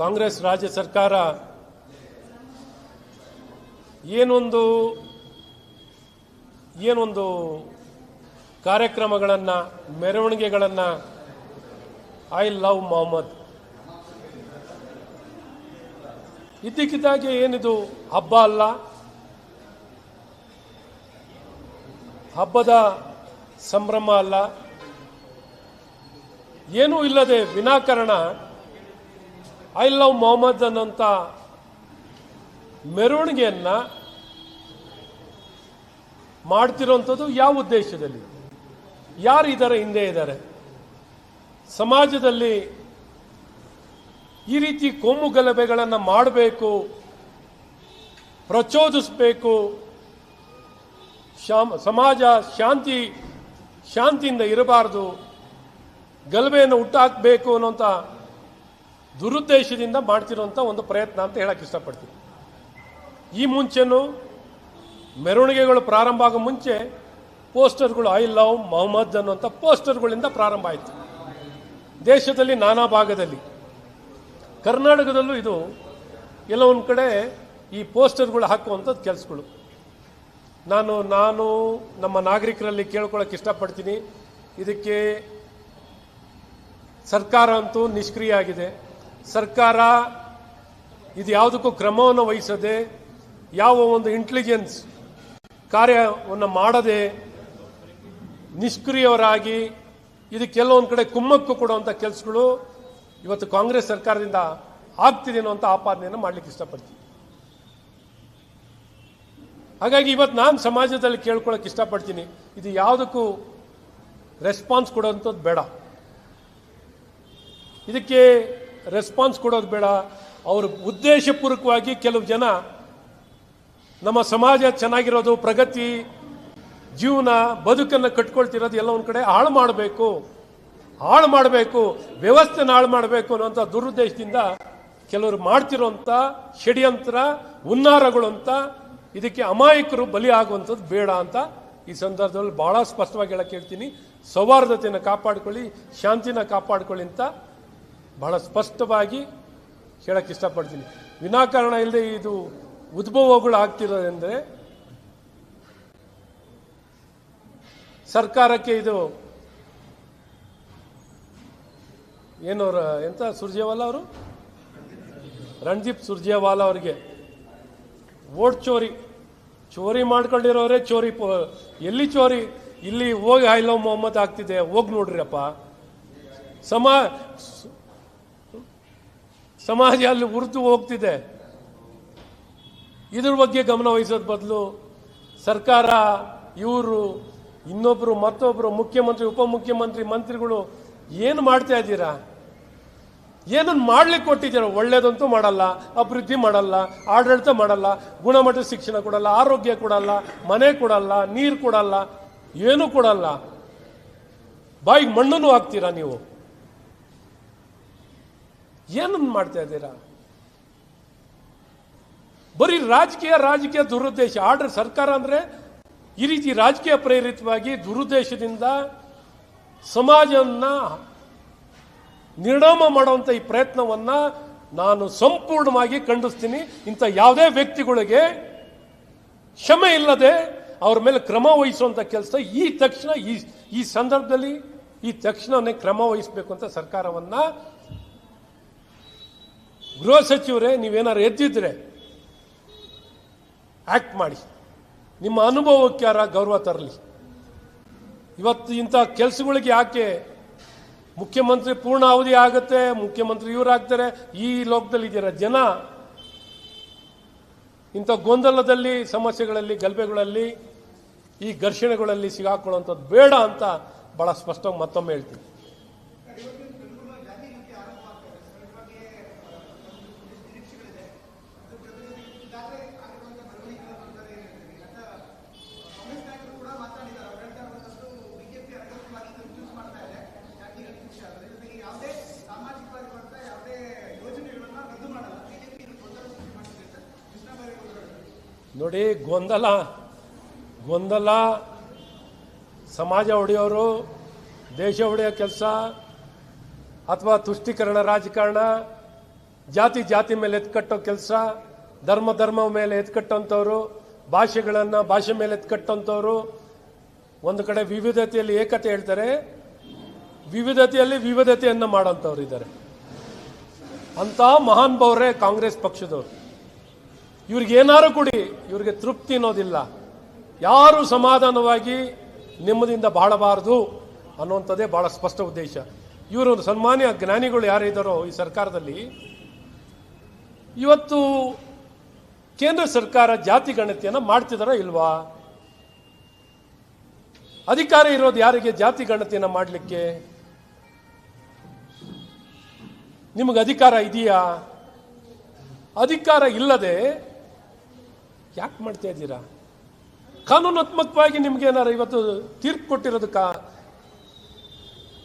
ಕಾಂಗ್ರೆಸ್ ರಾಜ್ಯ ಸರ್ಕಾರ ಏನೊಂದು ಏನೊಂದು ಕಾರ್ಯಕ್ರಮಗಳನ್ನು, ಮೆರವಣಿಗೆಗಳನ್ನು ಐ ಲವ್ ಮೊಹಮ್ಮದ್ ಇದ್ದಕ್ಕಿದ್ದಾಗೆ ಏನಿದು? ಹಬ್ಬ ಅಲ್ಲ. ಹಬ್ಬದ ಸಂಭ್ರಮ ಅಲ್ಲ. ಏನೂ ಇಲ್ಲದೆ ವಿನಾಕಾರಣ ಐ ಲವ್ ಮೊಹಮ್ಮದ್ ಅನ್ನೋಂಥ ಮೆರವಣಿಗೆಯನ್ನು ಮಾಡ್ತಿರೋಂಥದ್ದು ಯಾವ ಉದ್ದೇಶದಲ್ಲಿ? ಯಾರು ಇದ್ದಾರೆ ಹಿಂದೆ ಇದ್ದಾರೆ? ಸಮಾಜದಲ್ಲಿ ಈ ರೀತಿ ಕೋಮು ಗಲಭೆಗಳನ್ನು ಮಾಡಬೇಕು, ಪ್ರಚೋದಿಸಬೇಕು, ಶಾಮ್, ಸಮಾಜ ಶಾಂತಿ, ಶಾಂತಿಯಿಂದ ಇರಬಾರ್ದು, ಗಲಭೆಯನ್ನು ಹುಟ್ಟಾಕಬೇಕು ಅನ್ನೋಂಥ ದುರುದ್ದೇಶದಿಂದ ಮಾಡ್ತಿರೋಂಥ ಒಂದು ಪ್ರಯತ್ನ ಅಂತ ಹೇಳಕ್ಕೆ ಇಷ್ಟಪಡ್ತೀನಿ. ಈ ಮುಂಚೆನೂ ಮೆರವಣಿಗೆಗಳು ಪ್ರಾರಂಭ ಆಗೋ ಮುಂಚೆ ಪೋಸ್ಟರ್ಗಳು ಐ ಲವ್ ಮೊಹಮ್ಮದ್ ಅನ್ನುವಂಥ ಪೋಸ್ಟರ್ಗಳಿಂದ ಪ್ರಾರಂಭ ಆಯಿತು. ದೇಶದಲ್ಲಿ ನಾನಾ ಭಾಗದಲ್ಲಿ. ಕರ್ನಾಟಕದಲ್ಲೂ ಇದು ಎಲ್ಲ ಕಡೆ ಈ ಪೋಸ್ಟರ್ಗಳು ಹಾಕುವಂಥದ್ದು ಕೆಲಸಗಳು. ನಾನು ನಾನು ನಮ್ಮ ನಾಗರಿಕರಲ್ಲಿ ಕೇಳ್ಕೊಳ್ಳೋಕೆ ಇಷ್ಟಪಡ್ತೀನಿ. ಇದಕ್ಕೆ ಸರ್ಕಾರ ಅಂತೂ ನಿಷ್ಕ್ರಿಯ ಆಗಿದೆ. ಸರ್ಕಾರ ಇದು ಯಾವುದಕ್ಕೂ ಕ್ರಮವನ್ನು ವಹಿಸದೆ ಯಾವ ಒಂದು ಇಂಟೆಲಿಜೆನ್ಸ್ ಕಾರ್ಯವನ್ನು ಮಾಡದೆ ನಿಷ್ಕ್ರಿಯವರಾಗಿ ಇದು ಕೆಲವೊಂದು ಕಡೆ ಕುಮ್ಮಕ್ಕು ಕೊಡುವಂಥ ಕೆಲಸಗಳು ಇವತ್ತು ಕಾಂಗ್ರೆಸ್ ಸರ್ಕಾರದಿಂದ ಆಗ್ತಿದೆ ಅನ್ನುವಂಥ ಆಪಾದನೆಯನ್ನು ಮಾಡಲಿಕ್ಕೆ ಇಷ್ಟಪಡ್ತೀನಿ. ಹಾಗಾಗಿ ಇವತ್ತು ನಾನು ಸಮಾಜದಲ್ಲಿ ಕೇಳ್ಕೊಳ್ಳೋಕೆ ಇಷ್ಟಪಡ್ತೀನಿ. ಇದು ಯಾವುದಕ್ಕೂ ರೆಸ್ಪಾನ್ಸ್ ಕೊಡುವಂಥದ್ದು ಬೇಡ. ಇದಕ್ಕೆ ರೆಸ್ಪಾನ್ಸ್ ಕೊಡೋದು ಬೇಡ. ಅವರು ಉದ್ದೇಶಪೂರ್ವಕವಾಗಿ ಕೆಲವು ಜನ ನಮ್ಮ ಸಮಾಜ ಚೆನ್ನಾಗಿರೋದು, ಪ್ರಗತಿ, ಜೀವನ, ಬದುಕನ್ನು ಕಟ್ಕೊಳ್ತಿರೋದು ಎಲ್ಲ ಒಂದು ಕಡೆ ಹಾಳು ಮಾಡಬೇಕು. ಹಾಳು ಮಾಡಬೇಕು, ವ್ಯವಸ್ಥೆನ ಹಾಳು ಮಾಡಬೇಕು ಅನ್ನೋಂಥ ದುರುದ್ದೇಶದಿಂದ ಕೆಲವರು ಮಾಡ್ತಿರೋಂಥ ಷಡ್ಯಂತ್ರ ಹುನ್ನಾರಗಳು ಅಂತ ಇದಕ್ಕೆ ಅಮಾಯಕರು ಬಲಿ ಆಗುವಂಥದ್ದು ಬೇಡ ಅಂತ ಈ ಸಂದರ್ಭದಲ್ಲಿ ಬಹಳ ಸ್ಪಷ್ಟವಾಗಿ ಹೇಳಕ್ಕೆ ಹೇಳ್ತೀನಿ. ಸೌಹಾರ್ದತೆಯನ್ನು ಕಾಪಾಡ್ಕೊಳ್ಳಿ ಶಾಂತಿನ ಕಾಪಾಡ್ಕೊಳ್ಳಿ ಅಂತ ಬಹಳ ಸ್ಪಷ್ಟವಾಗಿ ಹೇಳಕ್ಕೆ ಇಷ್ಟಪಡ್ತೀನಿ. ವಿನಾಕಾರಣ ಇಲ್ಲದೆ ಇದು ಉದ್ಭವಗಳು ಆಗ್ತಿರೋದೆಂದರೆ ಸರ್ಕಾರಕ್ಕೆ ಇದು ಏನು ಅವ್ರ ಎಂತ ಸುರ್ಜೇವಾಲ ಅವರು? ರಣದೀಪ್ ಸುರ್ಜೇವಾಲ ಅವರಿಗೆ ಓಟ್ ಚೋರಿ ಚೋರಿ ಮಾಡ್ಕೊಂಡಿರೋರೇ ಚೋರಿ ಎಲ್ಲಿ ಚೋರಿ? ಇಲ್ಲಿ ಹೋಗಿ ಐ ಲವ್ ಮೊಹಮ್ಮದ್ ಆಗ್ತಿದೆ. ಹೋಗಿ ನೋಡ್ರಿಯಪ್ಪ. ಸಮಾ ಸಮಾಜ ಅಲ್ಲಿ ಉರಿದು ಹೋಗ್ತಿದೆ. ಇದ್ರ ಬಗ್ಗೆ ಗಮನ ವಹಿಸೋದ್ ಬದಲು ಸರ್ಕಾರ, ಇವರು, ಇನ್ನೊಬ್ರು, ಮತ್ತೊಬ್ರು, ಮುಖ್ಯಮಂತ್ರಿ, ಉಪಮುಖ್ಯಮಂತ್ರಿ, ಮಂತ್ರಿಗಳು ಏನು ಮಾಡ್ತಾ ಇದ್ದೀರಾ? ಏನನ್ನು ಮಾಡ್ಲಿಕ್ಕೆ ಕೊಟ್ಟಿದ್ದೀರಾ? ಒಳ್ಳೇದಂತೂ ಮಾಡಲ್ಲ, ಅಭಿವೃದ್ಧಿ ಮಾಡಲ್ಲ, ಆಡಳಿತ ಮಾಡಲ್ಲ ಗುಣಮಟ್ಟದ ಶಿಕ್ಷಣ ಕೊಡಲ್ಲ, ಆರೋಗ್ಯ ಕೊಡಲ್ಲ, ಮನೆ ಕೊಡಲ್ಲ, ನೀರು ಕೊಡಲ್ಲ, ಏನೂ ಕೊಡಲ್ಲ. ಬಾಯಿಗೆ ಮಣ್ಣನ್ನು ಹಾಕ್ತೀರಾ ನೀವು? ಏನನ್ನು ಮಾಡ್ತಾ ಇದ್ದೀರಾ? ಬರೀ ರಾಜಕೀಯ ರಾಜಕೀಯ ದುರುದ್ದೇಶ. ಆರ್ಡರ್ ಸರ್ಕಾರ ಅಂದ್ರೆ ಈ ರೀತಿ ರಾಜಕೀಯ ಪ್ರೇರಿತವಾಗಿ ದುರುದ್ದೇಶದಿಂದ ಸಮಾಜವನ್ನ ನಿರ್ಣಾಮ ಮಾಡುವಂತ ಈ ಪ್ರಯತ್ನವನ್ನ ನಾನು ಸಂಪೂರ್ಣವಾಗಿ ಖಂಡಿಸ್ತೀನಿ. ಇಂಥ ಯಾವುದೇ ವ್ಯಕ್ತಿಗಳಿಗೆ ಕ್ಷಮೆ ಇಲ್ಲದೆ ಅವ್ರ ಮೇಲೆ ಕ್ರಮ ವಹಿಸುವಂತ ಕೆಲಸ ಈ ತಕ್ಷಣ ಈ ಈ ಸಂದರ್ಭದಲ್ಲಿ ಈ ತಕ್ಷಣನೇ ಕ್ರಮ ವಹಿಸಬೇಕು ಅಂತ ಸರ್ಕಾರವನ್ನ ಗೃಹ ಸಚಿವರೇ ನೀವೇನಾರು ಎದ್ದಿದ್ರೆ ಆಕ್ಟ್ ಮಾಡಿ. ನಿಮ್ಮ ಅನುಭವಕ್ಕೆ ಯಾರ ಗೌರವ ತರಲಿ. ಇವತ್ತು ಇಂಥ ಕೆಲಸಗಳಿಗೆ ಯಾಕೆ ಮುಖ್ಯಮಂತ್ರಿ ಪೂರ್ಣ ಅವಧಿ ಆಗುತ್ತೆ, ಮುಖ್ಯಮಂತ್ರಿ ಇವರಾಗ್ತಾರೆ ಈ ಲೋಕದಲ್ಲಿ ಇದ್ದೀರ ಜನ? ಇಂಥ ಗೊಂದಲದಲ್ಲಿ, ಸಮಸ್ಯೆಗಳಲ್ಲಿ ಗಲಭೆಗಳಲ್ಲಿ ಈ ಘರ್ಷಣೆಗಳಲ್ಲಿ ಸಿಗಾಕೊಳ್ಳುವಂಥದ್ದು ಬೇಡ ಅಂತ ಭಾಳ ಸ್ಪಷ್ಟವಾಗಿ ಮತ್ತೊಮ್ಮೆ ಹೇಳ್ತೀನಿ. ನೋಡಿ, ಗೊಂದಲ. ಗೊಂದಲ. ಸಮಾಜ ಒಡೆಯೋರು ದೇಶ ಒಡೆಯೋ ಕೆಲಸ, ಅಥವಾ ತುಷ್ಟೀಕರಣ, ರಾಜಕಾರಣ, ಜಾತಿ ಜಾತಿ ಮೇಲೆ ಎತ್ಕಟ್ಟೋ ಕೆಲಸ, ಧರ್ಮ ಧರ್ಮ ಮೇಲೆ ಎತ್ಕಟ್ಟಂಥವ್ರು ಭಾಷೆಗಳನ್ನು ಭಾಷೆ ಮೇಲೆ ಎತ್ಕಟ್ಟಂಥವ್ರು ಒಂದು ಕಡೆ ವಿವಿಧತೆಯಲ್ಲಿ ಏಕತೆ ಹೇಳ್ತಾರೆ, ವಿವಿಧತೆಯಲ್ಲಿ ವಿವಿಧತೆಯನ್ನು ಮಾಡೋಂಥವ್ರು ಇದ್ದಾರೆ. ಅಂತ ಮಹಾನ್ ಭಾವರೇ ಕಾಂಗ್ರೆಸ್ ಪಕ್ಷದವರು. ಇವ್ರಿಗೆ ಏನಾರು ಕೊಡಿ, ಇವ್ರಿಗೆ ತೃಪ್ತಿ ಅನ್ನೋದಿಲ್ಲ. ಯಾರು ಸಮಾಧಾನವಾಗಿ ನಿಮ್ಮದಿಂದ ಬಾಳಬಾರದು ಅನ್ನುವಂಥದ್ದೇ ಬಹಳ ಸ್ಪಷ್ಟ ಉದ್ದೇಶ. ಇವರು ಸನ್ಮಾನ್ಯ ಜ್ಞಾನಿಗಳು ಯಾರಿದ್ದಾರೋ ಈ ಸರ್ಕಾರದಲ್ಲಿ. ಇವತ್ತು ಕೇಂದ್ರ ಸರ್ಕಾರ ಜಾತಿ ಗಣತಿಯನ್ನು ಮಾಡ್ತಿದಾರೋ ಇಲ್ವಾ? ಅಧಿಕಾರ ಇರೋದು ಯಾರಿಗೆ ಜಾತಿ ಗಣತಿಯನ್ನು ಮಾಡಲಿಕ್ಕೆ? ನಿಮಗೆ ಅಧಿಕಾರ ಇದೆಯಾ? ಅಧಿಕಾರ ಇಲ್ಲದೆ ಯಾಕೆ ಮಾಡ್ತಾ ಇದ್ದೀರಾ? ಕಾನೂನಾತ್ಮಕವಾಗಿ ನಿಮ್ಗೆ ಏನಾರು ಇವತ್ತು ತೀರ್ಪು ಕೊಟ್ಟಿರೋದಕ್ಕ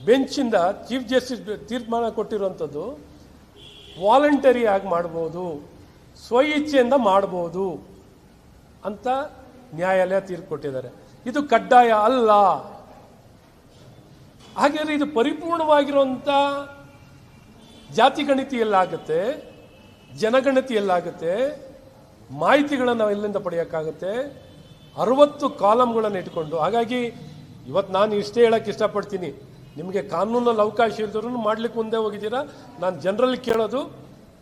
ಬೆಂಚಿಂದ ಚೀಫ್ ಜಸ್ಟಿಸ್ ತೀರ್ಮಾನ ಕೊಟ್ಟಿರುವಂಥದ್ದು ವಾಲಂಟರಿ ಆಗಿ ಮಾಡ್ಬೋದು ಸ್ವ ಇಚ್ಛೆಯಿಂದ ಮಾಡ್ಬೋದು ಅಂತ ನ್ಯಾಯಾಲಯ ತೀರ್ಪು ಕೊಟ್ಟಿದ್ದಾರೆ. ಇದು ಕಡ್ಡಾಯ ಅಲ್ಲ. ಹಾಗಾದ್ರೆ ಇದು ಪರಿಪೂರ್ಣವಾಗಿರುವಂಥ ಜಾತಿ ಗಣಿತಿಯಲ್ಲಾಗತ್ತೆ ಜನಗಣತಿಯಲ್ಲಾಗತ್ತೆ ಮಾಹಿತಿಗಳನ್ನು ನಾವು ಎಲ್ಲಿಂದ ಪಡೆಯೋಕ್ಕಾಗುತ್ತೆ. ಅರವತ್ತು ಕಾಲಮ್ಗಳನ್ನು ಇಟ್ಕೊಂಡು, ಹಾಗಾಗಿ ಇವತ್ತು ನಾನು ಇಷ್ಟೇ ಹೇಳೋಕ್ಕೆ ಇಷ್ಟಪಡ್ತೀನಿ. ನಿಮಗೆ ಕಾನೂನಲ್ಲಿ ಅವಕಾಶ ಇಲ್ದರೂ ಮಾಡ್ಲಿಕ್ಕೆ ಮುಂದೆ ಹೋಗಿದ್ದೀರಾ? ನಾನು ಜನರಲ್ಲಿ ಕೇಳೋದು,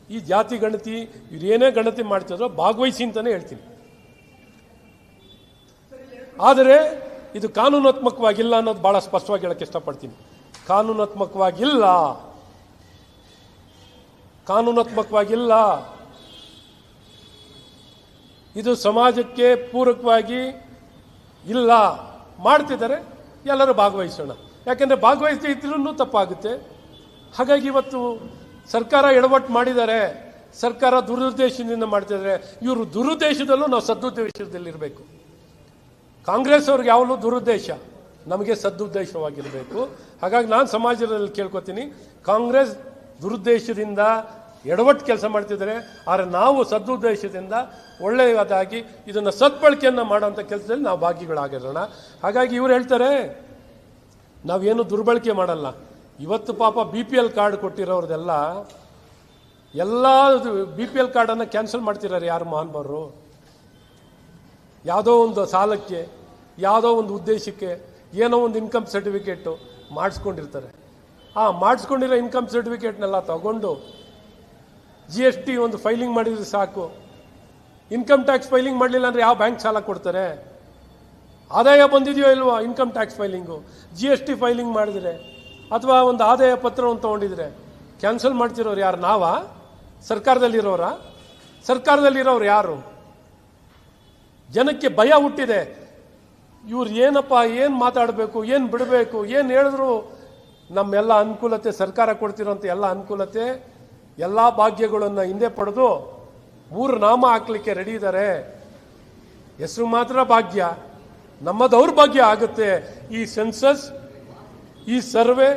ಈ ಜಾತಿ ಗಣತಿ, ಇವ್ರು ಏನೇ ಗಣತಿ ಮಾಡ್ತಿದ್ರೋ ಭಾಗವಹಿಸಿ ಅಂತಲೇ ಹೇಳ್ತೀನಿ. ಆದರೆ ಇದು ಕಾನೂನಾತ್ಮಕವಾಗಿಲ್ಲ ಅನ್ನೋದು ಭಾಳ ಸ್ಪಷ್ಟವಾಗಿ ಹೇಳಕ್ಕೆ ಇಷ್ಟಪಡ್ತೀನಿ. ಕಾನೂನಾತ್ಮಕವಾಗಿಲ್ಲ. ಕಾನೂನಾತ್ಮಕವಾಗಿಲ್ಲ. ಇದು ಸಮಾಜಕ್ಕೆ ಪೂರಕವಾಗಿ ಇಲ್ಲ ಮಾಡ್ತಿದ್ದಾರೆ, ಎಲ್ಲರೂ ಭಾಗವಹಿಸೋಣ. ಯಾಕೆಂದರೆ ಭಾಗವಹಿಸದೇ ಇದ್ರೂ ತಪ್ಪಾಗುತ್ತೆ. ಹಾಗಾಗಿ ಇವತ್ತು ಸರ್ಕಾರ ಎಡವಟ್ಟು ಮಾಡಿದ್ದಾರೆ, ಸರ್ಕಾರ ದುರುದ್ದೇಶದಿಂದ ಮಾಡ್ತಿದ್ದಾರೆ. ಇವರು ದುರುದ್ದೇಶದಲ್ಲೂ ನಾವು ಸದುದ್ದೇಶದಲ್ಲಿರಬೇಕು. ಕಾಂಗ್ರೆಸ್ ಅವ್ರಿಗೆ ಯಾವಾಗಲೂ ದುರುದ್ದೇಶ, ನಮಗೆ ಸದುದ್ದೇಶವಾಗಿರಬೇಕು. ಹಾಗಾಗಿ ನಾನು ಸಮಾಜದಲ್ಲಿ ಕೇಳ್ಕೊತೀನಿ, ಕಾಂಗ್ರೆಸ್ ದುರುದ್ದೇಶದಿಂದ ಎಡವಟ್ಟು ಕೆಲಸ ಮಾಡ್ತಿದ್ದಾರೆ, ಆದರೆ ನಾವು ಸದುದ್ದೇಶದಿಂದ ಒಳ್ಳೆಯದಾಗಿ ಇದನ್ನು ಸದ್ಬಳಕೆಯನ್ನು ಮಾಡೋಂಥ ಕೆಲಸದಲ್ಲಿ ನಾವು ಭಾಗಿಗಳಾಗಿರೋಣ. ಹಾಗಾಗಿ ಇವರು ಹೇಳ್ತಾರೆ, ನಾವೇನು ದುರ್ಬಳಕೆ ಮಾಡಲ್ಲ. ಇವತ್ತು ಪಾಪ ಬಿ ಪಿ ಎಲ್ ಕಾರ್ಡ್ ಕೊಟ್ಟಿರೋರ್ದೆಲ್ಲ, ಎಲ್ಲ ಬಿ ಪಿ ಎಲ್ ಕಾರ್ಡನ್ನು ಕ್ಯಾನ್ಸಲ್ ಮಾಡ್ತಿದ್ದಾರೆ ಯಾರು ಮಹಾನ್ಬಾರರು ಯಾವುದೋ ಒಂದು ಸಾಲಕ್ಕೆ, ಯಾವುದೋ ಒಂದು ಉದ್ದೇಶಕ್ಕೆ, ಏನೋ ಒಂದು ಇನ್ಕಮ್ ಸರ್ಟಿಫಿಕೇಟು ಮಾಡಿಸ್ಕೊಂಡಿರ್ತಾರೆ. ಆ ಮಾಡಿಸ್ಕೊಂಡಿರೋ ಇನ್ಕಮ್ ಸರ್ಟಿಫಿಕೇಟ್ನೆಲ್ಲ ತಗೊಂಡು ಜಿ ಎಸ್ ಟಿ ಒಂದು ಫೈಲಿಂಗ್ ಮಾಡಿದ್ರೆ ಸಾಕು. ಇನ್ಕಮ್ ಟ್ಯಾಕ್ಸ್ ಫೈಲಿಂಗ್ ಮಾಡಲಿಲ್ಲ ಅಂದರೆ ಯಾವ ಬ್ಯಾಂಕ್ ಸಾಲ ಕೊಡ್ತಾರೆ? ಆದಾಯ ಬಂದಿದೆಯೋ ಇಲ್ವೋ income tax filing G S T filing ಮಾಡಿದ್ರೆ ಅಥವಾ ಒಂದು ಆದಾಯ ಪತ್ರವನ್ನು ತೊಗೊಂಡಿದ್ರೆ ಕ್ಯಾನ್ಸಲ್ ಮಾಡ್ತಿರೋರು ಯಾರು, ನಾವಾ? ಸರ್ಕಾರದಲ್ಲಿರೋರಾ? ಸರ್ಕಾರದಲ್ಲಿರೋರು ಯಾರು? ಜನಕ್ಕೆ ಭಯ ಹುಟ್ಟಿದೆ. ಇವ್ರು ಏನಪ್ಪ, ಏನು ಮಾತಾಡಬೇಕು, ಏನು ಬಿಡಬೇಕು, ಏನು ಹೇಳಿದ್ರು ನಮ್ಮೆಲ್ಲ ಅನುಕೂಲತೆ ಸರ್ಕಾರ ಕೊಡ್ತಿರೋಂಥ ಎಲ್ಲ ಅನುಕೂಲತೆ ಎಲ್ಲ ಭಾಗ್ಯಗಳನ್ನು ಹಿಂದೆ ಪಡೆದು ಊರು ನಾಮ ಹಾಕ್ಲಿಕ್ಕೆ ರೆಡಿ ಇದ್ದಾರೆ ಹೆಸರು ಮಾತ್ರ ಭಾಗ್ಯ. ನಮ್ಮ ದೌರ್ಭಾಗ್ಯ ಆಗುತ್ತೆ. ಈ ಸೆನ್ಸಸ್ ಈ ಸರ್ವೆ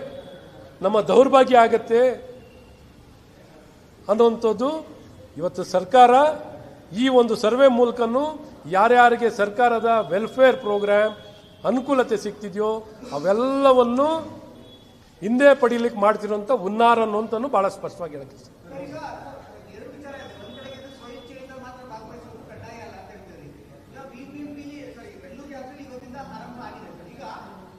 ನಮ್ಮ ದೌರ್ಭಾಗ್ಯ ಆಗುತ್ತೆ. ಅನ್ನುವಂಥದ್ದು ಇವತ್ತು ಸರ್ಕಾರ ಈ ಒಂದು ಸರ್ವೆ ಮೂಲಕನೂ ಯಾರ್ಯಾರಿಗೆ ಸರ್ಕಾರದ ವೆಲ್ಫೇರ್ ಪ್ರೋಗ್ರಾಮ್ ಅನುಕೂಲತೆ ಸಿಗ್ತಿದೆಯೋ ಅವೆಲ್ಲವನ್ನು ಹಿಂದೆ ಪಡೀಲಿಕ್ಕೆ ಮಾಡ್ತಿರೋಂಥ ಹುನ್ನಾರ ಅನ್ನುವಂಥನ್ನು ಭಾಳ ಸ್ಪಷ್ಟವಾಗಿ ಹೇಳಕ್ಕೆ ಇಷ್ಟ. ಈಗ ಎರಡು ವಿಚಾರ ಇದೆ ಒಂದ್ ಕಡೆಗೆ ಇದು ಸ್ವಇಚ್ಛೆಯಿಂದ ಮಾತ್ರ ಭಾಗವಹಿಸುವುದು ಕಡ್ಡಾಯ ಅಲ್ಲ ಅಂತ ಹೇಳ್ತೀರಿ ಈಗ ಬಿಬಿಎಂಪಿ ಸಾರಿ ಬೆಂಗಳೂರು ಕ್ಯಾಪಿಟಲ್ ಇವತ್ತಿಂದ ಆರಂಭ ಆಗಿದೆ ಸರ್ ಈಗ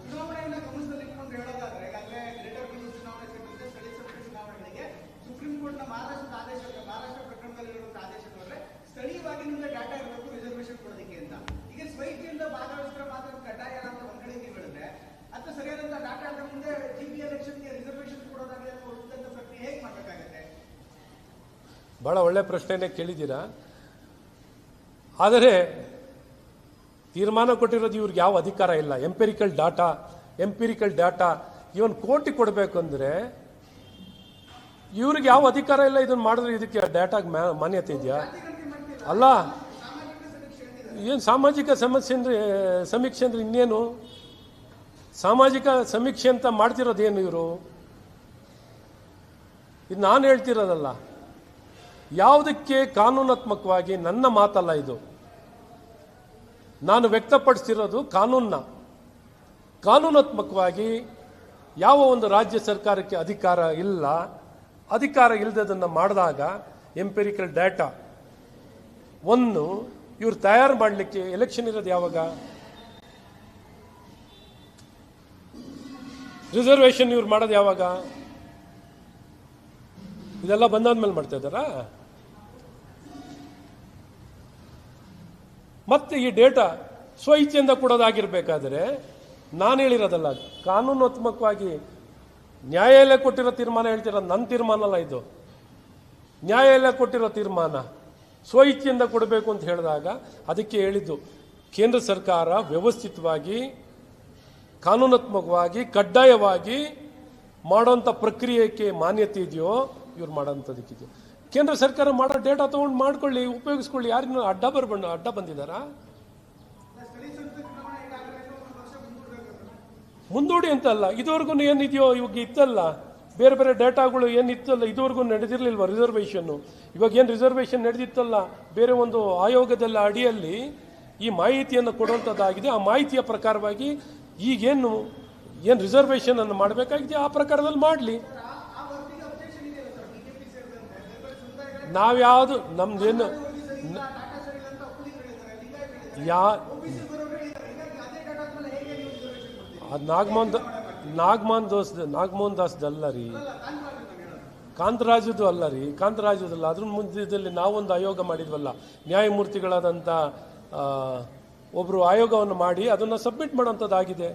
ಚುನಾವಣೆಯನ್ನ ಗಮನದಲ್ಲಿಟ್ಕೊಂಡು ಹೇಳೋದಾದ್ರೆ ಈಗಾಗಲೇ ಗ್ರೇಟರ್ ಬೆಂಗಳೂರು ಚುನಾವಣೆ ಸೇರಿದಂತೆ ಸ್ಥಳೀಯ ಸಂಸ್ಥೆ ಚುನಾವಣೆಗಳಿಗೆ ಸುಪ್ರೀಂ ಕೋರ್ಟ್ನ ಮಹಾರಾಷ್ಟ್ರದ ಆದೇಶ ಮಹಾರಾಷ್ಟ್ರ ಪ್ರಕರಣದಲ್ಲಿರುವಂತಹ ಆದೇಶ ನೋಡಿದ್ರೆ ಸ್ಥಳೀಯವಾಗಿ ನಿಮ್ಗೆ ಡಾಟಾ ಇರಬೇಕು ರಿಸರ್ವೇಶನ್ ಕೊಡೋದಕ್ಕೆ ಅಂತ ಈಗ ಸ್ವಇಚ್ಛೆಯಿಂದ ಭಾಗವಹಿಸಿದ್ರೆ ಮಾತ್ರ ಅದು ಕಡ್ಡಾಯ ಅಲ್ಲ ಅಂತ ಒಂದ್ ಕಡೆ ನೀವು ಹೇಳಿದ್ರೆ ಅಥವಾ ಸರಿಯಾದಂತ ಡಾಟಾ ಅದ್ರ ಮುಂದೆ ಜಿಪಿ ಎಲೆಕ್ಷನ್ಗೆ ರಿಸರ್ವೇಶನ್ ಕೊಡೋದಾಗಲಿ ಅಥವಾ ಉಳಿದಂತ ಪ್ರಕ್ರಿಯೆ ಹೇಗೆ ಮಾಡಬೇಕಾಗತ್ತೆ ಭಾಳ ಒಳ್ಳೆ ಪ್ರಶ್ನೆನೇ ಕೇಳಿದ್ದೀರಾ? ಆದರೆ ತೀರ್ಮಾನ ಕೊಟ್ಟಿರೋದು ಇವ್ರಿಗೆ ಯಾವ ಅಧಿಕಾರ ಇಲ್ಲ. ಎಂಪಿರಿಕಲ್ ಡಾಟಾ ಎಂಪಿರಿಕಲ್ ಡಾಟಾ ಇವನ್ ಕೋಟಿ ಕೊಡಬೇಕು ಅಂದರೆ ಇವ್ರಿಗೆ ಯಾವ ಅಧಿಕಾರ ಇಲ್ಲ ಇದನ್ನ ಮಾಡಿದ್ರೆ ಇದಕ್ಕೆ ಡಾಟಾಗೆ ಮಾನ್ಯತೆ ಇದೆಯಾ? ಅಲ್ಲ. ಏನು ಸಾಮಾಜಿಕ ಸಮಸ್ಯೆ ಅಂದ್ರೆ, ಸಮೀಕ್ಷೆ ಅಂದ್ರೆ ಇನ್ನೇನು? ಸಾಮಾಜಿಕ ಸಮೀಕ್ಷೆ ಅಂತ ಮಾಡ್ತಿರೋದೇನು ಇವರು? ಇದು ನಾನು ಹೇಳ್ತಿರೋದಲ್ಲ. ಯಾವುದಕ್ಕೆ ಕಾನೂನಾತ್ಮಕವಾಗಿ ನನ್ನ ಮಾತಲ್ಲ ಇದು? ನಾನು ವ್ಯಕ್ತಪಡಿಸಿರೋದು ಕಾನೂನನ್ನ. ಕಾನೂನಾತ್ಮಕವಾಗಿ ಯಾವ ಒಂದು ರಾಜ್ಯ ಸರ್ಕಾರಕ್ಕೆ ಅಧಿಕಾರ ಇಲ್ಲ, ಅಧಿಕಾರ ಇಲ್ಲದನ್ನು ಮಾಡಿದಾಗ ಎಂಪೆರಿಕಲ್ ಡೇಟಾ ಒಂದು, ಇವ್ರು ತಯಾರು ಮಾಡಲಿಕ್ಕೆ ಎಲೆಕ್ಷನ್ ಇರೋದು ಯಾವಾಗ? ರಿಸರ್ವೇಷನ್ ಇವ್ರು ಮಾಡೋದು ಯಾವಾಗ? ಇದೆಲ್ಲ ಬಂದಾದ್ಮೇಲೆ ಮಾಡ್ತಾ ಇದ್ದಾರಾ? ಮತ್ತೆ ಈ ಡೇಟಾ ಸ್ವಇಚ್ಛೆಯಿಂದ ಕೊಡೋದಾಗಿರ್ಬೇಕಾದ್ರೆ ನಾನು ಹೇಳಿರೋದಲ್ಲ, ಕಾನೂನಾತ್ಮಕವಾಗಿ ನ್ಯಾಯಾಲಯ ಕೊಟ್ಟಿರೋ ತೀರ್ಮಾನ ಹೇಳ್ತಿರೋ? ನನ್ನ ತೀರ್ಮಾನ ಅಲ್ಲ ಇದು. ನ್ಯಾಯಾಲಯ ಕೊಟ್ಟಿರೋ ತೀರ್ಮಾನ ಸ್ವಇಚ್ಛೆಯಿಂದ ಕೊಡಬೇಕು ಅಂತ ಹೇಳಿದಾಗ ಅದಕ್ಕೆ ಹೇಳಿದ್ದು, ಕೇಂದ್ರ ಸರ್ಕಾರ ವ್ಯವಸ್ಥಿತವಾಗಿ, ಕಾನೂನಾತ್ಮಕವಾಗಿ, ಕಡ್ಡಾಯವಾಗಿ ಮಾಡೋಂಥ ಪ್ರಕ್ರಿಯೆಗೆ ಮಾನ್ಯತೆ ಇದೆಯೋ, ಇವ್ರು ಮಾಡೋಂಥದಕ್ಕಿದೆಯೋ ಕೇಂದ್ರ ಸರ್ಕಾರ ಮಾಡೋ ಡೇಟಾ ತೊಗೊಂಡು ಮಾಡ್ಕೊಳ್ಳಿ, ಉಪಯೋಗಿಸ್ಕೊಳ್ಳಿ, ಯಾರಿಗೂ ಅಡ್ಡ ಬರ್ಬಣ್ಣ ಅಡ್ಡ ಬಂದಿದ್ದಾರಾ? ಮುಂದೂಡಿ ಅಂತಲ್ಲ ಇದುವರೆಗೂ ಏನಿದೆಯೋ ಇವಾಗ ಇತ್ತಲ್ಲ, ಬೇರೆ ಬೇರೆ ಡೇಟಾಗಳು ಏನಿತ್ತಲ್ಲ ಇದುವರೆಗೂ ನಡೆದಿರಲಿಲ್ವ ರಿಸರ್ವೇಷನ್ನು ಇವಾಗ ಏನು ರಿಸರ್ವೇಷನ್ ನಡೆದಿತ್ತಲ್ಲ, ಬೇರೆ ಒಂದು ಆಯೋಗದಲ್ಲ ಅಡಿಯಲ್ಲಿ ಈ ಮಾಹಿತಿಯನ್ನು ಕೊಡುವಂಥದ್ದಾಗಿದೆ ಆ ಮಾಹಿತಿಯ ಪ್ರಕಾರವಾಗಿ ಈಗೇನು, ಏನು ರಿಸರ್ವೇಷನ್ ಅನ್ನು ಮಾಡಬೇಕಾಗಿದೆ, ಆ ಪ್ರಕಾರದಲ್ಲಿ ಮಾಡಲಿ ಆ ವರದಿಗೆ ಅಬ್ಜೆಕ್ಷನ್ ಇದೆಯಲ್ಲ ಸರ್ ಬಿಜೆಪಿ ಸೇರಿದಂತೆ ಬೇರೆ ಬೇರೆ ಸಮುದಾಯಗಳ ನಾವ್ಯಾವುದು ನಮ್ದೇನು ಯಾ ಅದೇ ನಾಗಮೋಹನ್ ನಾಗಮೋಹನ್ ದೋಸ್ ನಾಗಮೋಹನ್ ದಾಸ್ ಅಲ್ಲ ರೀ. ಕಾಂತರಾಜದ್ದು ಅಲ್ಲ ರೀ. ಕಾಂತರಾಜದಲ್ಲ. ಅದ್ರ ಮುಂದಿದಲ್ಲಿ ನಾವೊಂದು ಆಯೋಗ ಮಾಡಿದ್ವಲ್ಲ. ನ್ಯಾಯಮೂರ್ತಿಗಳಾದಂಥ ಆ, ಒಬ್ರು ಆಯೋಗವನ್ನು ಮಾಡಿ ಅದನ್ನು ಸಬ್ಮಿಟ್ ಮಾಡೋಂಥದ್ದಾಗಿದೆ.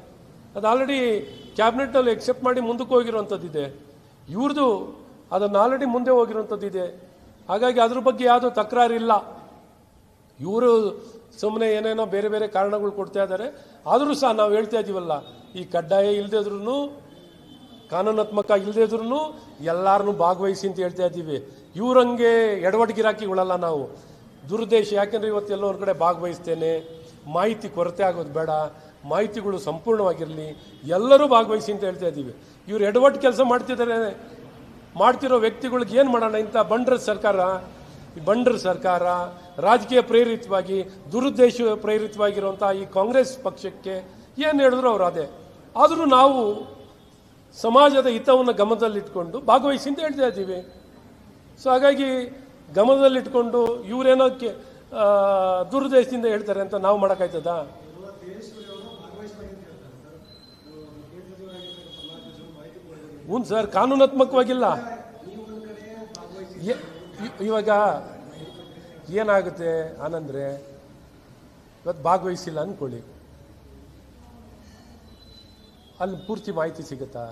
ಅದು ಆಲ್ರೆಡಿ ಕ್ಯಾಬಿನೆಟ್ನಲ್ಲಿ ಎಕ್ಸೆಪ್ಟ್ ಮಾಡಿ ಮುಂದಕ್ಕೆ ಹೋಗಿರುವಂಥದ್ದಿದೆ ಇವ್ರದ್ದು ಅದನ್ನು ಆಲ್ರೆಡಿ ಮುಂದೆ ಹೋಗಿರುವಂಥದ್ದಿದೆ ಹಾಗಾಗಿ ಅದ್ರ ಬಗ್ಗೆ ಯಾವುದೂ ತಕರಾರಿಲ್ಲ. ಇವರು ಸುಮ್ಮನೆ ಏನೇನೋ ಬೇರೆ ಬೇರೆ ಕಾರಣಗಳು ಕೊಡ್ತಾ ಇದ್ದಾರೆ. ಆದರೂ ಸಹ ನಾವು ಹೇಳ್ತಾ ಇದ್ದೀವಲ್ಲ ಈ ಕಡ್ಡಾಯ ಇಲ್ಲದಿದ್ರೂ ಕಾನೂನಾತ್ಮಕ ಇಲ್ಲದಿದ್ರೂ ಎಲ್ಲಾರನ್ನೂ ಭಾಗವಹಿಸಿ ಅಂತ ಹೇಳ್ತಾ ಇದ್ದೀವಿ ಇವ್ರಂಗೆ ಎಡವಟ್ಗಿರಾಕಿಗಳಲ್ಲ ನಾವು. ದುರುದ್ದೇಶ, ಯಾಕೆಂದ್ರೆ ಇವತ್ತು ಎಲ್ಲೋ ಒಂದು ಕಡೆ ಭಾಗವಹಿಸ್ತೇನೆ. ಮಾಹಿತಿ ಕೊರತೆ ಆಗೋದು ಬೇಡ. ಮಾಹಿತಿಗಳು ಸಂಪೂರ್ಣವಾಗಿರಲಿ. ಎಲ್ಲರೂ ಭಾಗವಹಿಸಿ ಅಂತ ಹೇಳ್ತಾ ಇದ್ದೀವಿ ಇವ್ರು ಎಡವಟ್ಟು ಕೆಲಸ ಮಾಡ್ತಿದ್ದಾರೆ. ಮಾಡ್ತಿರೋ ವ್ಯಕ್ತಿಗಳಿಗೆ ಏನು ಮಾಡೋಣ ಇಂಥ ಬಂಡ್ರ ಸರ್ಕಾರ? ಬಂಡ್ರ ಸರ್ಕಾರ ರಾಜಕೀಯ ಪ್ರೇರಿತವಾಗಿ, ದುರುದ್ದೇಶ ಪ್ರೇರಿತವಾಗಿರುವಂಥ ಈ ಕಾಂಗ್ರೆಸ್ ಪಕ್ಷಕ್ಕೆ ಏನು ಹೇಳಿದ್ರು ಅವರು ಅದೇ. ಆದರೂ ನಾವು ಸಮಾಜದ ಹಿತವನ್ನು ಗಮನದಲ್ಲಿಟ್ಕೊಂಡು ಭಾಗವಹಿಸಿ ಅಂತ ಹೇಳ್ತಾ ಇದ್ದೀವಿ. ಸೊ ಹಾಗಾಗಿ ಗಮನದಲ್ಲಿಟ್ಕೊಂಡು ಇವರೇನೋ ದುರುದ್ದೇಶದಿಂದ ಹೇಳ್ತಾರೆ ಅಂತ ನಾವು ಮಾಡೋಕ್ಕಾಯ್ತದಾ? ಹ್ಞೂ ಸರ್, ಕಾನೂನಾತ್ಮಕವಾಗಿಲ್ಲ. ಇವಾಗ ಏನಾಗುತ್ತೆ ಆನಂದ್ರೆ ಇವತ್ತು ಭಾಗವಹಿಸಿಲ್ಲ ಅಂದ್ಕೊಳ್ಳಿ ಅಲ್ಲಿ ಪೂರ್ತಿ ಮಾಹಿತಿ ಸಿಗುತ್ತಾ?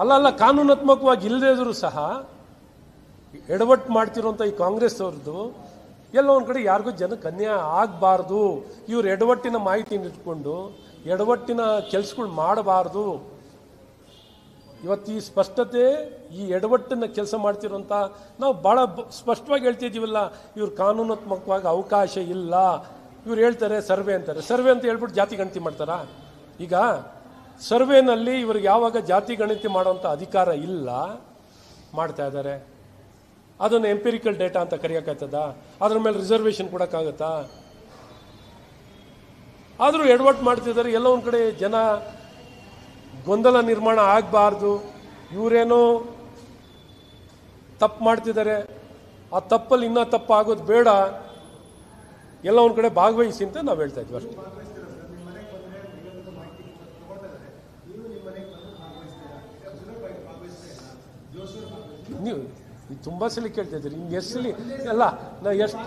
ಅಲ್ಲ ಅಲ್ಲ ಕಾನೂನಾತ್ಮಕವಾಗಿ ಇಲ್ಲದೇ ಸಹ ಎಡವಟ್ಟು ಮಾಡ್ತಿರೋಂಥ ಈ ಕಾಂಗ್ರೆಸ್ ಅವ್ರದ್ದು ಎಲ್ಲೋ ಒಂದು ಕಡೆ ಯಾರಿಗೂ ಜನ ಕನ್ಯಾ ಆಗಬಾರ್ದು. ಇವ್ರು ಎಡವಟ್ಟಿನ ಮಾಹಿತಿನ ಇಟ್ಕೊಂಡು, ಎಡವಟ್ಟಿನ ಕೆಲಸಗಳು ಮಾಡಬಾರ್ದು. ಇವತ್ತು ಈ ಸ್ಪಷ್ಟತೆ, ಈ ಎಡವಟ್ಟನ್ನು ಕೆಲಸ ಮಾಡ್ತಿರೋಂಥ ನಾವು ಭಾಳ ಸ್ಪಷ್ಟವಾಗಿ ಹೇಳ್ತಿದ್ದೀವಲ್ಲ, ಇವ್ರು ಕಾನೂನಾತ್ಮಕವಾಗಿ ಅವಕಾಶ ಇಲ್ಲ. ಇವ್ರು ಹೇಳ್ತಾರೆ, ಸರ್ವೆ ಅಂತಾರೆ. ಸರ್ವೆ ಅಂತ ಹೇಳ್ಬಿಟ್ಟು ಜಾತಿ ಗಣತಿ ಮಾಡ್ತಾರಾ? ಈಗ ಸರ್ವೆನಲ್ಲಿ ಇವ್ರಿಗೆ ಯಾವಾಗ ಜಾತಿ ಗಣತಿ ಮಾಡೋವಂಥ ಅಧಿಕಾರ ಇಲ್ಲ, ಮಾಡ್ತಾ ಇದ್ದಾರೆ. ಅದನ್ನು ಎಂಪಿರಿಕಲ್ ಡೇಟಾ ಅಂತ ಕರೆಯೋಕ್ಕಾಗ್ತದ ಅದ್ರ ಮೇಲೆ ರಿಸರ್ವೇಷನ್ ಕೊಡೋಕ್ಕಾಗತ್ತಾ? ಆದರೂ ಎಡವಟ್ ಮಾಡ್ತಿದ್ದಾರೆ, ಎಲ್ಲ ಒಂದು ಕಡೆ ಜನ ಗೊಂದಲ ನಿರ್ಮಾಣ ಆಗಬಾರ್ದು. ಇವರೇನೋ ತಪ್ಪು ಮಾಡ್ತಿದ್ದಾರೆ. ಆ ತಪ್ಪಲ್ಲಿ ಇನ್ನೂ ತಪ್ಪು ಆಗೋದು ಬೇಡ. ಎಲ್ಲ ಒಂದು ಕಡೆ ಭಾಗವಹಿಸಿ ಅಂತ ನಾವು ಹೇಳ್ತಾ ಇದ್ವಿ ಅಷ್ಟೇ. ನೀವು ತುಂಬ ಸಲ ಕೇಳ್ತಾ ಇದ್ದೀರಿ. ಇನ್ನು ಎಷ್ಟು ಸಲ ಅಲ್ಲ, ನಾ ಎಷ್ಟು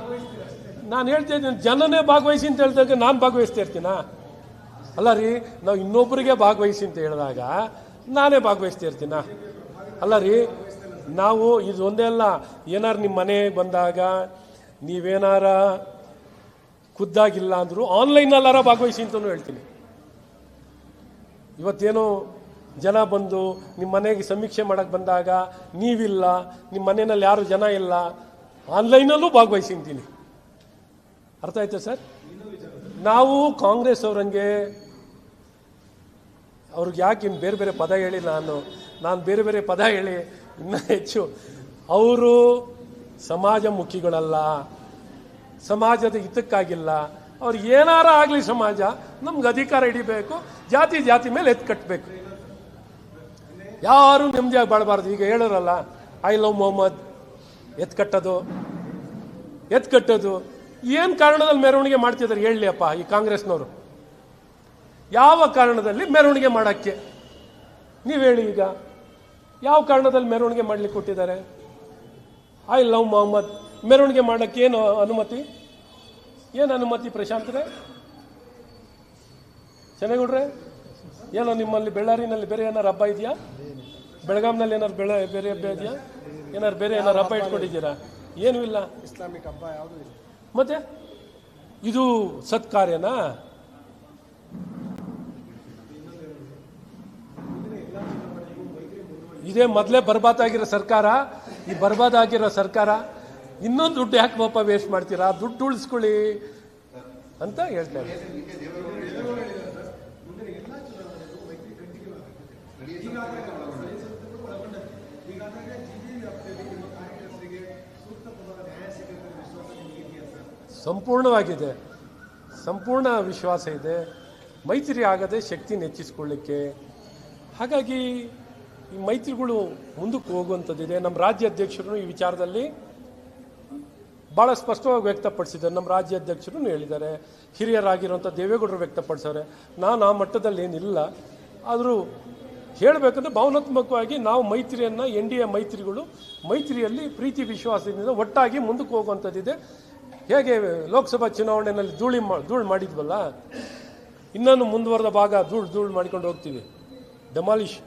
ನಾನು ಹೇಳ್ತಾ ಇದ್ದೀನಿ, ಜನನೇ ಭಾಗವಹಿಸಿ ಅಂತ ಹೇಳ್ದಾಗ ನಾನು ಭಾಗವಹಿಸ್ತಾ ಇರ್ತೀನಾ? ಅಲ್ಲ ರೀ, ನಾವು ಇನ್ನೊಬ್ಬರಿಗೆ ಭಾಗವಹಿಸಿ ಅಂತ ಹೇಳಿದಾಗ ನಾನೇ ಭಾಗವಹಿಸ್ತಾ ಇರ್ತೀನ? ಅಲ್ಲ ರೀ, ನಾವು ಇದು ಒಂದೇ ಅಲ್ಲ, ಏನಾರು ನಿಮ್ಮ ಮನೆಗೆ ಬಂದಾಗ ನೀವೇನಾರ ಖುದ್ದಾಗಿಲ್ಲ ಅಂದರೂ ಆನ್ಲೈನಲ್ಲಾರ ಭಾಗವಹಿಸಿ ಅಂತಲೂ ಹೇಳ್ತೀನಿ. ಇವತ್ತೇನೋ ಜನ ಬಂದು ನಿಮ್ಮ ಮನೆಗೆ ಸಮೀಕ್ಷೆ ಮಾಡೋಕ್ಕೆ ಬಂದಾಗ ನೀವಿಲ್ಲ ನಿಮ್ಮ ಮನೆಯಲ್ಲಿ ಯಾರು ಜನ ಇಲ್ಲ, ಆನ್ಲೈನಲ್ಲೂ ಭಾಗವಹಿಸಿ ಅಂತೀನಿ. ಅರ್ಥ ಆಯ್ತಾ ಸರ್? ನಾವು ಕಾಂಗ್ರೆಸ್ ಅವರಂಗೆ ಅವ್ರಿಗೆ ಯಾಕೆ ಇನ್ನು ಬೇರೆ ಬೇರೆ ಪದ ಹೇಳಿ ನಾನು ನಾನು ಬೇರೆ ಬೇರೆ ಪದ ಹೇಳಿ ಇನ್ನೂ ಹೆಚ್ಚು. ಅವರು ಸಮಾಜಮುಖಿಗಳಲ್ಲ, ಸಮಾಜದ ಹಿತಕ್ಕಾಗಿಲ್ಲ, ಅವ್ರು ಏನಾರ ಆಗಲಿ ಸಮಾಜ, ನಮ್ಗೆ ಅಧಿಕಾರ ಹಿಡಿಬೇಕು, ಜಾತಿ ಜಾತಿ ಮೇಲೆ ಎತ್ತು ಕಟ್ಟಬೇಕು ಯಾರು ನೆಮ್ಮದಿಯಾಗಿ ಬಾಳಬಾರ್ದು. ಈಗ ಹೇಳೋರಲ್ಲ, ಐ ಲವ್ ಮೊಹಮ್ಮದ್. ಎತ್ ಕಟ್ಟೋದು ಎತ್ ಕಟ್ಟೋದು. ಏನು ಕಾರಣದಲ್ಲಿ ಮೆರವಣಿಗೆ ಮಾಡ್ತಿದ್ದಾರೆ ಹೇಳಲಿ ಅಪ್ಪ ಈ ಕಾಂಗ್ರೆಸ್ನವರು. ಯಾವ ಕಾರಣದಲ್ಲಿ ಮೆರವಣಿಗೆ ಮಾಡೋಕ್ಕೆ? ನೀವು ಹೇಳಿ ಈಗ. ಯಾವ ಕಾರಣದಲ್ಲಿ ಮೆರವಣಿಗೆ ಮಾಡಲಿಕ್ಕೆ ಕೊಟ್ಟಿದ್ದಾರೆ? ಐ ಲವ್ ಮೊಹಮ್ಮದ್ ಮೆರವಣಿಗೆ ಮಾಡೋಕ್ಕೆ ಏನು ಅನುಮತಿ? ಏನು ಅನುಮತಿ ಪ್ರಶಾಂತ್ರೆ? ಚೆನ್ನಾಗಿಡ್ರೆ ಏನೋ ನಿಮ್ಮಲ್ಲಿ ಬೆಳ್ಳಾರಿನಲ್ಲಿ ಬೇರೆ ಏನಾರು ಹಬ್ಬ ಇದೆಯಾ? ಬೆಳಗಾಂನಲ್ಲಿ ಏನಾರು ಬೆಳೆ ಬೇರೆ ಹಬ್ಬ ಇದೆಯಾ? ಏನಾರು ಬೇರೆ ಏನಾರು ಹಬ್ಬ ಇಟ್ಕೊಂಡಿದ್ದೀರಾ? ಏನೂ ಇಲ್ಲ. ಇಸ್ಲಾಮಿಕ್ ಹಬ್ಬ ಯಾವುದೂ ಇಲ್ಲ. ಮತ್ತೆ? ಇದು ಸತ್ಕಾರ್ಯನಾ? ಇದೇ ಮೊದಲೇ ಬರ್ಬಾದಾಗಿರೋ ಸರ್ಕಾರ, ಈ ಬರ್ಬಾದಾಗಿರೋ ಸರ್ಕಾರ ಇನ್ನೊಂದು ದುಡ್ಡು ಯಾಕೆ ಪಾಪ ವೇಸ್ಟ್ ಮಾಡ್ತೀರಾ? ದುಡ್ಡು ಉಳಿಸ್ಕೊಳ್ಳಿ ಅಂತ ಹೇಳ್ತಾರೆ ಸಂಪೂರ್ಣವಾಗಿದೆ. ಸಂಪೂರ್ಣ ವಿಶ್ವಾಸ ಇದೆ. ಮೈತ್ರಿ ಆಗದೆ ಶಕ್ತಿನ ಹೆಚ್ಚಿಸ್ಕೊಳ್ಳಿಕ್ಕೆ. ಹಾಗಾಗಿ ಈ ಮೈತ್ರಿಗಳು ಮುಂದಕ್ಕೆ ಹೋಗುವಂಥದ್ದಿದೆ. ನಮ್ಮ ರಾಜ್ಯ ಅಧ್ಯಕ್ಷರು ಈ ವಿಚಾರದಲ್ಲಿ ಭಾಳ ಸ್ಪಷ್ಟವಾಗಿ ವ್ಯಕ್ತಪಡಿಸಿದ್ದಾರೆ. ನಮ್ಮ ರಾಜ್ಯ ಅಧ್ಯಕ್ಷರು ಹೇಳಿದ್ದಾರೆ. ಹಿರಿಯರಾಗಿರುವಂಥ ದೇವೇಗೌಡರು ವ್ಯಕ್ತಪಡಿಸಿದ್ದಾರೆ. ನಾನು ಆ ಮಟ್ಟದಲ್ಲಿ ಏನಿಲ್ಲ. ಆದರೂ ಹೇಳಬೇಕಂದ್ರೆ ಭಾವನಾತ್ಮಕವಾಗಿ ನಾವು ಮೈತ್ರಿಯನ್ನು, ಎನ್ ಡಿ ಎ ಮೈತ್ರಿಗಳು ಮೈತ್ರಿಯಲ್ಲಿ ಪ್ರೀತಿ ವಿಶ್ವಾಸದಿಂದ ಒಟ್ಟಾಗಿ ಮುಂದಕ್ಕೆ ಹೋಗುವಂಥದ್ದಿದೆ. ಹೇಗೆ ಲೋಕಸಭಾ ಚುನಾವಣೆಯಲ್ಲಿ ಧೂಳಿ ಮಾ, ಧೂಳು ಮಾಡಿದ್ವಲ್ಲ? ಇನ್ನೂ ಮುಂದುವರೆದ ಭಾಗ ಧೂಳು ಧೂಳು ಮಾಡಿಕೊಂಡು ಹೋಗ್ತೀವಿ. ಡೆಮಾಲಿಷ್